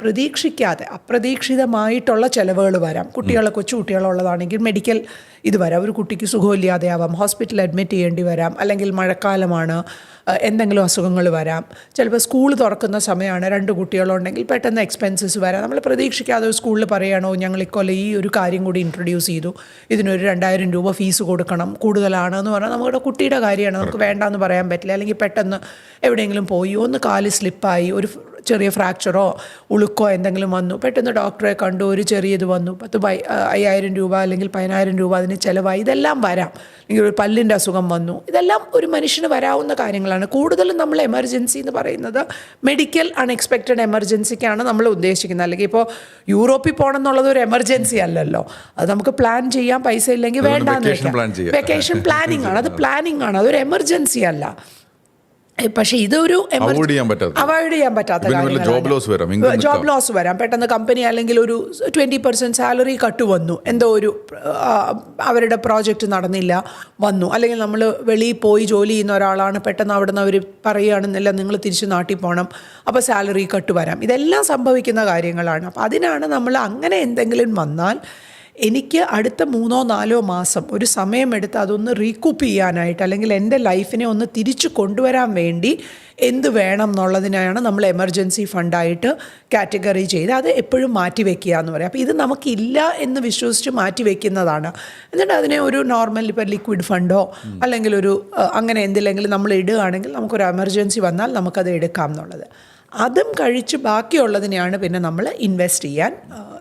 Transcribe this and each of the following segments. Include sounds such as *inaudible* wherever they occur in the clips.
പ്രതീക്ഷിക്കാതെ അപ്രതീക്ഷിതമായിട്ടുള്ള ചിലവുകൾ വരാം. കുട്ടികളെ കൊച്ചു കുട്ടികളുള്ളതാണെങ്കിൽ മെഡിക്കൽ ഇത് വരാം. ഒരു കുട്ടിക്ക് സുഖമില്ലാതെ ആവാം ഹോസ്പിറ്റലിൽ അഡ്മിറ്റ് ചെയ്യേണ്ടി വരാം. അല്ലെങ്കിൽ മഴക്കാലമാണ് എന്തെങ്കിലും അസുഖങ്ങൾ വരാം. ചിലപ്പോൾ സ്കൂൾ തുറക്കുന്ന സമയമാണ് രണ്ട് കുട്ടികളുണ്ടെങ്കിൽ പെട്ടെന്ന് എക്സ്പെൻസസ് വരാം. നമ്മൾ പ്രതീക്ഷിക്കാതെ ഒരു സ്കൂളിൽ പറയുകയാണോ ഞങ്ങൾ ഇക്കൊല്ലം ഈ ഒരു കാര്യം കൂടി ഇൻട്രൊഡ്യൂസ് ചെയ്തു. ഇതിനൊരു രണ്ടായിരം രൂപ ഫീസ് കൊടുക്കണം. കൂടുതലാണ് എന്ന് പറഞ്ഞാൽ നമ്മുടെ കുട്ടിയുടെ കാര്യമാണ്. നമുക്ക് വേണ്ടാന്ന് പറയാൻ പറ്റില്ല. അല്ലെങ്കിൽ പെട്ടെന്ന് എവിടെയെങ്കിലും പോയി ഒന്ന് കാൽ സ്ലിപ്പായി ഒരു ചെറിയ ഫ്രാക്ചറോ ഉളുക്കോ എന്തെങ്കിലും വന്നു. പെട്ടെന്ന് ഡോക്ടറെ കണ്ടു ഒരു ചെറിയത് വന്നു. പത്ത് പൈ അയ്യായിരം രൂപ അല്ലെങ്കിൽ പതിനായിരം രൂപ അതിന് ചിലവായി. ഇതെല്ലാം വരാം. അല്ലെങ്കിൽ ഒരു പല്ലിന്റെ അസുഖം വന്നു. ഇതെല്ലാം ഒരു മനുഷ്യന് വരാവുന്ന കാര്യങ്ങളാണ്. കൂടുതലും നമ്മൾ എമർജൻസി എന്ന് പറയുന്നത് മെഡിക്കൽ അൺഎക്സ്പെക്റ്റഡ് എമർജൻസിക്കാണ് നമ്മൾ ഉദ്ദേശിക്കുന്നത്. അല്ലെങ്കിൽ ഇപ്പോൾ യൂറോപ്പിൽ പോകണം എന്നുള്ളത് ഒരു എമർജൻസി അല്ലല്ലോ. അത് നമുക്ക് പ്ലാൻ ചെയ്യാൻ പൈസ ഇല്ലെങ്കിൽ വേണ്ട. വെക്കേഷൻ പ്ലാനിങ് ആണ്. അത് *laughs* പ്ലാനിങ് ആണ്. അതൊരു എമർജൻസി അല്ല. പക്ഷേ ഇതൊരു അവോയ്ഡ് ചെയ്യാൻ പറ്റാത്ത. അവോയ്ഡ് ചെയ്യാൻ പറ്റാത്ത ജോബ് ലോസ് വരാം, ജോബ് ലോസ് വരാം. പെട്ടെന്ന് കമ്പനി അല്ലെങ്കിൽ ഒരു ട്വന്റി പെർസെന്റ് സാലറി കട്ട് വന്നു. എന്തോ ഒരു അവരുടെ പ്രോജക്റ്റ് നടന്നില്ല വന്നു. അല്ലെങ്കിൽ നമ്മൾ വെളിയിൽ പോയി ജോലി ചെയ്യുന്ന ഒരാളാണ് പെട്ടെന്ന് അവിടെ നിന്ന് അവർ പറയുകയാണെന്നില്ല നിങ്ങൾ തിരിച്ച് നാട്ടിൽ പോകണം അപ്പോൾ സാലറി കട്ട് വരാം. ഇതെല്ലാം സംഭവിക്കുന്ന കാര്യങ്ങളാണ്. അപ്പോൾ അതിനാണ് നമ്മൾ അങ്ങനെ എന്തെങ്കിലും വന്നാൽ എനിക്ക് അടുത്ത മൂന്നോ നാലോ മാസം ഒരു സമയമെടുത്ത് അതൊന്ന് റീകൂപ്പ് ചെയ്യാനായിട്ട് അല്ലെങ്കിൽ എന്റെ ലൈഫിനെ ഒന്ന് തിരിച്ചു കൊണ്ടുവരാൻ വേണ്ടി എന്ത് വേണം എന്നുള്ളതിനാണ് നമ്മൾ എമർജൻസി ഫണ്ടായിട്ട് കാറ്റഗറി ചെയ്ത് അത് എപ്പോഴും മാറ്റി വെക്കുക എന്ന് പറയും. അപ്പോൾ ഇത് നമുക്കില്ല എന്ന് വിശ്വസിച്ച് മാറ്റി വെക്കുന്നതാണ്. എന്നിട്ട് അതിനെ ഒരു നോർമൽ ഇപ്പോൾ ലിക്വിഡ് ഫണ്ടോ അല്ലെങ്കിൽ ഒരു അങ്ങനെ എന്തില്ലെങ്കിലും നമ്മൾ ഇടുകയാണെങ്കിൽ നമുക്കൊരു എമർജൻസി വന്നാൽ നമുക്കത് എടുക്കാം എന്നുള്ളത്. അതും കഴിച്ച് ബാക്കിയുള്ളതിനെയാണ് പിന്നെ നമ്മൾ ഇൻവെസ്റ്റ് ചെയ്യാൻ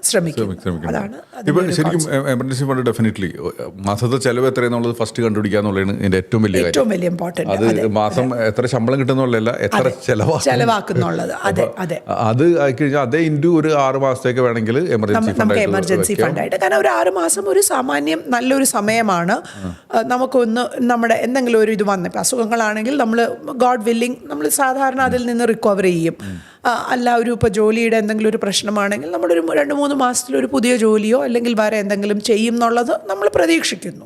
ശ്രമിക്കുന്നത് അതാണ് ശരിക്കും എമർജൻസി ഫണ്ട് ഡെഫിനറ്റ്ലി മാസത്തെ ചെലവ് എത്രയെന്നുള്ളത് ഫസ്റ്റ് കണ്ടുപിടിക്കുക എന്നുള്ളതാണ് ഇതിന്റെ ഏറ്റവും വലിയ ഏറ്റവും വലിയ ഇമ്പോർട്ടന്റ് അത് മാസം എത്ര ശമ്പളം കിട്ടുന്നുള്ളതല്ല എത്ര ചെലവാ ചെലവാക്കുന്നുള്ളത്. അതെ അതെ. അത് ആയിക്കഴിഞ്ഞാൽ അതേ ഇൻഡു ഒരു ആറ് മാസത്തേക്ക് വേണമെങ്കിൽ എമർജൻസി ഫണ്ട് നമുക്ക് എമർജൻസി ഫണ്ടായിട്ട് കാരണം ഒരു ആറ് മാസം ഒരു സാമാന്യം നല്ലൊരു സമയമാണ്. നമുക്കൊന്ന് നമ്മുടെ എന്തെങ്കിലും ഒരു ഇത് വന്ന അസുഖങ്ങളാണെങ്കിൽ നമ്മൾ ഗോഡ് വില്ലിങ് നമ്മൾ സാധാരണ അതിൽ നിന്ന് റിക്കവർ ചെയ്യും. അല്ല ഒരു ഇപ്പോൾ ജോലിയുടെ എന്തെങ്കിലും ഒരു പ്രശ്നമാണെങ്കിൽ നമ്മളൊരു രണ്ട് മൂന്ന് മാസത്തിൽ ഒരു പുതിയ ജോലിയോ അല്ലെങ്കിൽ വേറെ എന്തെങ്കിലും ചെയ്യും എന്നുള്ളത് നമ്മൾ പ്രതീക്ഷിക്കുന്നു.